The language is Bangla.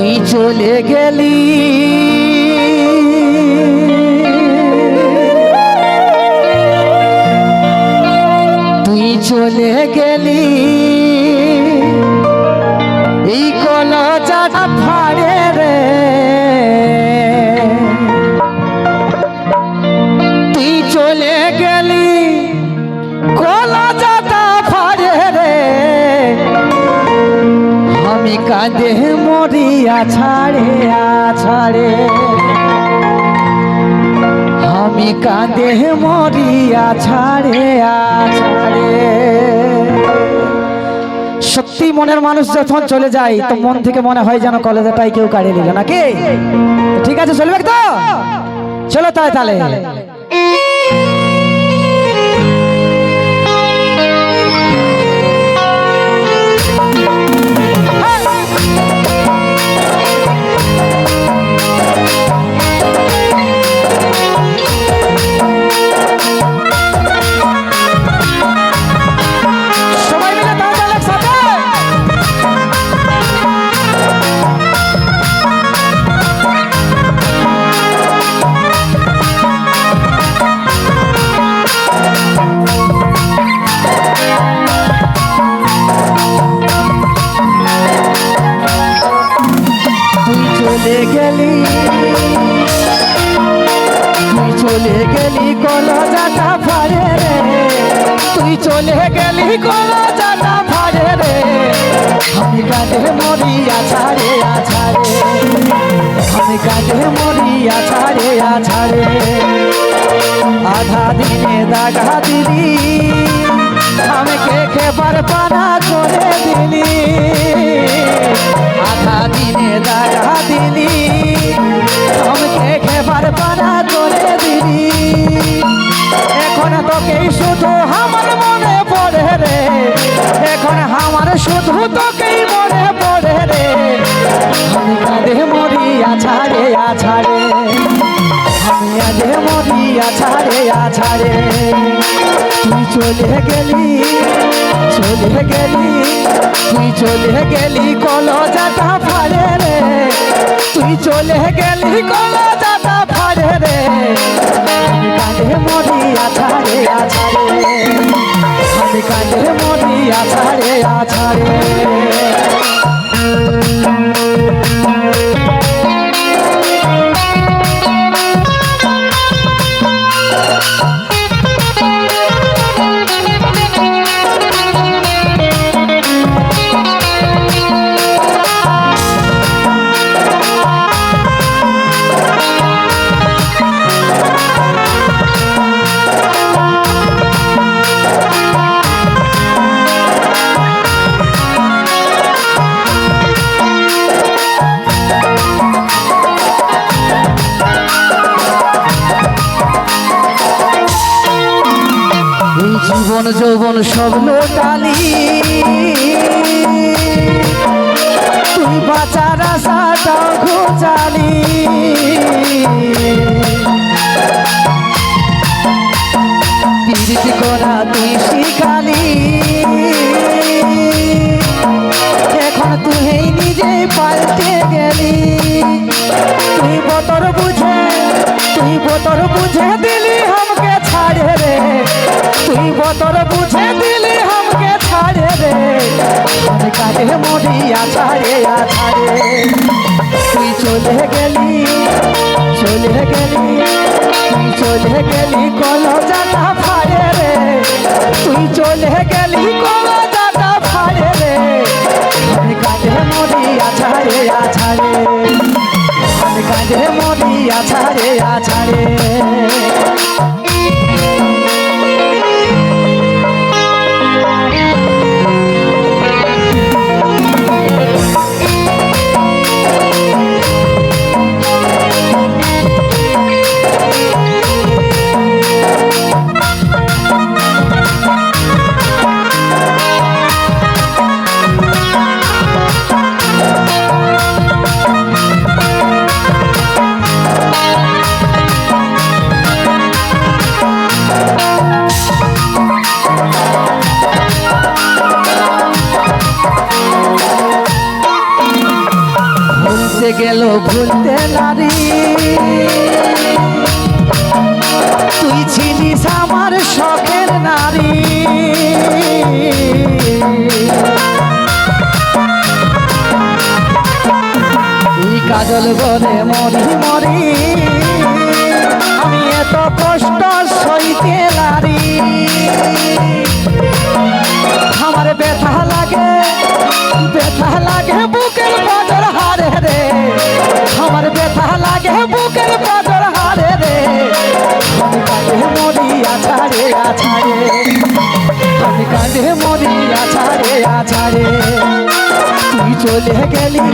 তুই চলে গেলি। তুই চলে গেলি। এই কলজাটা ফাড়ে রে। তুই চলে গেলি। কলজাটা ফাড়ে রে। আমি কাঁদে মরিয়া ছাড়ে ছাড়ে আমি কাঁদে মরিয়া ছাড়ে ছাড়ে সত্যি মনের মানুষ যখন চলে যায়, তো মন থেকে মনে হয় যেন কলেজটাই কেউ কাড়িয়ে নিল নাকি? ঠিক আছে, চলবে তো? চলো তাই তাহলে। কলজাটা ফাড়ে রে। তুই চলে গেলি কলজাটা ফাড়ে রে। আমি কাঁদে মরিয়া ছাড়ে আছাড়ে আমি কাঁদে মরিয়া ছাড়ে আছাড়ে আধা দিনে দাগা দিলি। আমাকে খেবার পানা করে দিলি। আধা দিনে দাগা দিলি। আমাকে খেবার তোকেই মনে পড়ে রে। আমি কাঁদে মরিয়া ছাড়ে, আছাড়ে। আমি আজে মরিয়া ছাড়ে, আছাড়ে। তুই চলে গেলি চলে গেলি, তুই চলে গেলি কলজাটা ফাড়ে রে। তুই চলে গেলি কলজাটা ফাড়ে রে। আমি কাঁদে মরিয়া ছাড়ে, আছাড়ে। আমি কাঁদে মরিয়া ছাড়ে আছাড়ে। জীবন, যৌবন সব লোটালি তুই বাঁচার আশাটা ঘোচালি। প্রীতি করা তুই শিখালি। এখন তুই নিজে পাল্টে গেলি মরিয়া ছাড়ে আছাড়ে। গেল ভুলতে নারী। তুই ছিলিস আমার শখের নারী। এই কাজল বলে মরি মরি। আমি এত কষ্ট সইতে নারী। আমার ব্যথা লাগে ব্যথা লাগে বুকের পাজর হারে রে। আমি কাঁদে মরি আছাড়ে আছাড়ে। আমি চলে গেলি